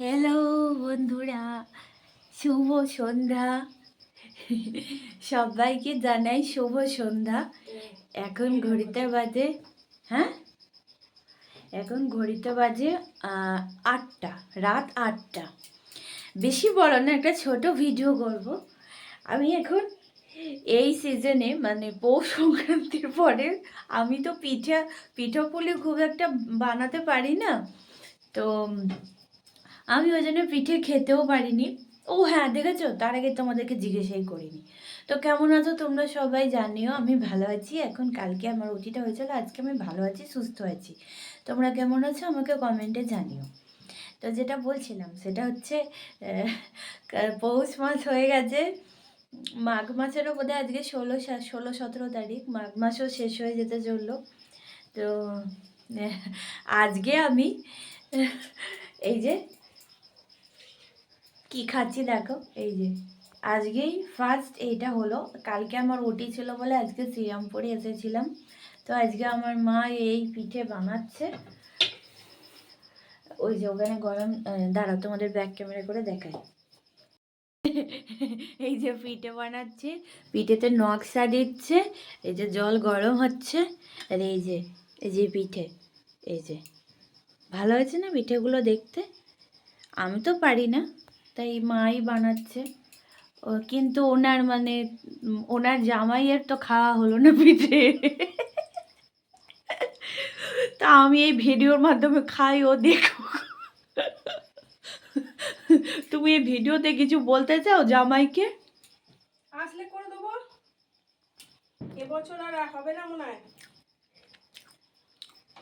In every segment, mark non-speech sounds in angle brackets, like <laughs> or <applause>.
Hello বন্ধুরা। শুভ সন্ধ্যা। সবাইকে জানাই শুভ সন্ধ্যা। এখন ঘড়িতে বাজে হ্যাঁ? এখন ঘড়িতে বাজে আটটা, রাত আটটা। বেশি বড় না, একটা ছোট ভিডিও করব। আমি এখন এই সিজনে মানে পৌষ সংক্রান্তির পরে, আমি তো পিঠা পিঠাপুলি খুব একটা বানাতে পারি না। তো আমি ওই জন্য পিঠে খেতেও পারিনি। ও হ্যাঁ দেখেছ? তার আগে তোমাদেরকে জিজ্ঞেসাই করিনি। তো কেমন আছো তোমরা সবাই জানিও, আমি ভালো আছি। এখন কালকে আমার ওটিটা হয়েছিল, আজকে আমি ভালো আছি, সুস্থ আছি। তোমরা কেমন আছো আমাকে কমেন্টে জানিও। তো যেটা বলছিলাম, সেটা হচ্ছে পৌষ মাস হয়ে গেছে। মাঘ মাসেরও বোধহয় আজকে ষোলো ষোলো, সতেরো তারিখ। মাঘ মাসও শেষ হয়ে যেতে চলল। তো আজকে আমি, এই যে কি খাচ্ছি দেখো? এই যে। আজকেই ফার্স্ট এইটা হলো। কালকে আমার ওটি ছিল বলে আজকে শ্রীরামপুরে এসেছিলাম। তো আজকে আমার মা এই পিঠে বানাচ্ছে। ওই যে ওখানে গরম দাঁড়াও তোমাদের ব্যাক ক্যামেরা করে দেখাই। <laughs> এই যে পিঠে বানাচ্ছে। পিঠেতে নকশা দিচ্ছে। এই যে জল গরম হচ্ছে। আর এই যে এই যে পিঠে। এই যে। ভালো হয়েছে না পিঠেগুলো দেখতে? আমি তো পারি না। তাই মাই বানাচ্ছে। কিন্তু ওনার মানে ওনার জামাইয়ের তো খাওয়া হলো না পিঠে। তা আমি এই ভিডিওর মাধ্যমে খাই ও দেখো তুমি এই ভিডিওতে কিছু বলতে চাও জামাইকে? আসলে করে দেবো। এবছর আর হবে না মনে হয়।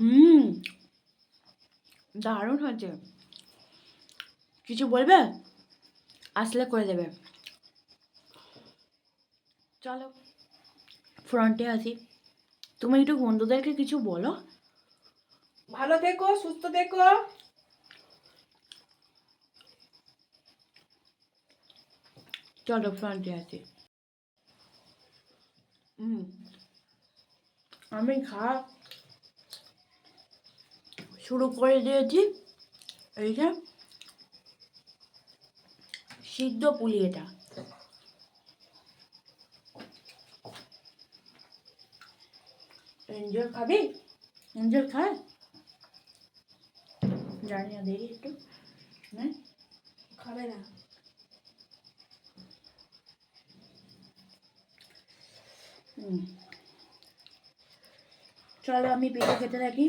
হুম দারুণ হচ্ছে কিছু বলবে? আসলে করে দেবে। চলো ফ্রন্টে আসি তুমি একটু বন্ধুদেরকে কিছু বলো। ভালো থেকো সুস্থ থেকো। চলো ফ্রন্টে আসি হুম আমি খাওয়া শুরু করে দিয়েছি। এইটা সিদ্ধ পুলি এটা। এঞ্জল খাবি? এঞ্জল খায় জানি না দেখি একটু। হ্যাঁ? খাবে না। হুম। চলো আমি পিঠে খেতে থাকি।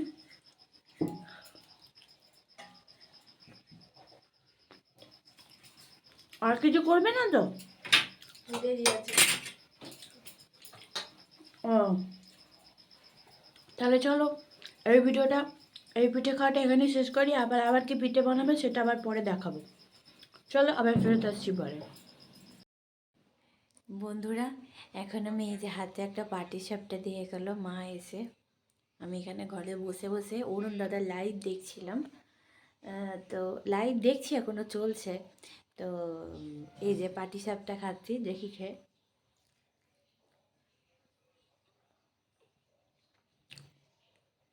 আর কিছু করবে না তো? ও। তাহলে চলো এই ভিডিওটা এই পিঠে খাওয়াটা এখানে শেষ করি আবার আবার কি পিঠে বানাবে সেটা আবার পরে দেখাবো। চলো আবার ফেরত আসছি পরে। বন্ধুরা এখন আমি এই যে হাতে একটা পাটি সাপটা দিয়ে গেল মা এসে। আমি এখানে ঘরে বসে বসে অরুণ দাদার লাইভ দেখছিলাম। তো লাইভ দেখছি এখনও চলছে। তো এই যে পাটি সাপটা খাচ্ছি দেখি খেয়ে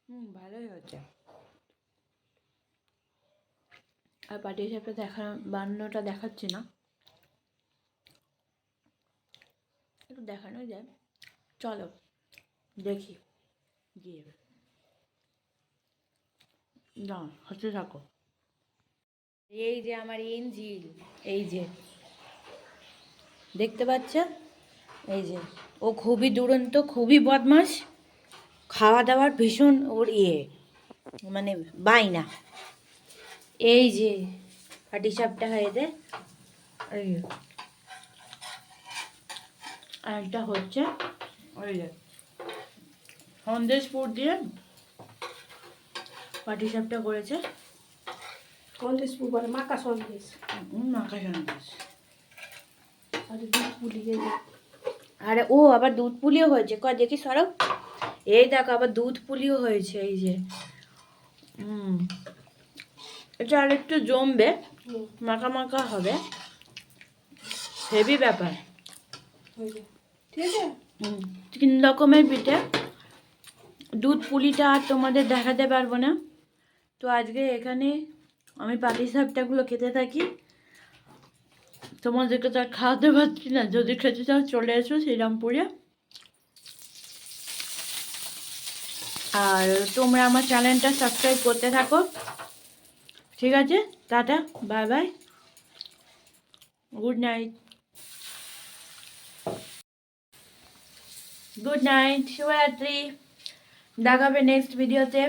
হুম ভালোই হচ্ছে আর পাটি সাপটা দেখা বানানোটা দেখাচ্ছি না। একটু দেখানো যায়। চলো দেখি। গিয়ে। না হতে থাকো। এই যে আমার ইঞ্জিল এই যে। দেখতে পাচ্ছ? এই যে। ও খুবই দুরন্ত, খুবই বদমাস খাওয়া দাওয়ার ভীষণ ওর ইয়ে। মানে বায়না। এই যে, পাটি সাপটা হয়ে দে। এই যে। আর একটা হচ্ছে ওই যে। সন্দেশপুর দিয়ে পাটি সাপটা করেছে। সন্দেশ বলে মাকা সন্দেশ সন্দেশ আর দুধ পুলিয়ে যে আরে ও আবার দুধ পুলিও হয়েছে। কয় দেখি সরব। এই দেখো আবার দুধ পুলিও হয়েছে এই যে। হুম। এটা আর একটু জমবে। মাখা মাখা হবে। হেভি ব্যাপার। ঠিক আছে? তিন রকমের পিঠে। দুধ পুলিটা আর তোমাদের দেখাতে পারব না। তো আজকে এখানে আমি পাটি সাপটাগুলো খেতে থাকি। তোমাদেরকে তো আর খাওয়াতে পারছি না। যদি খেতে চাও চলে এসো শ্রীরামপুরে। আর তোমরা আমার চ্যানেলটা সাবস্ক্রাইব করতে থাকো। ঠিক আছে? Tata, bye bye. Good night. Good night, শুভরাত্রি। দেখাবে নেক্সট ভিডিওতে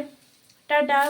টাটা।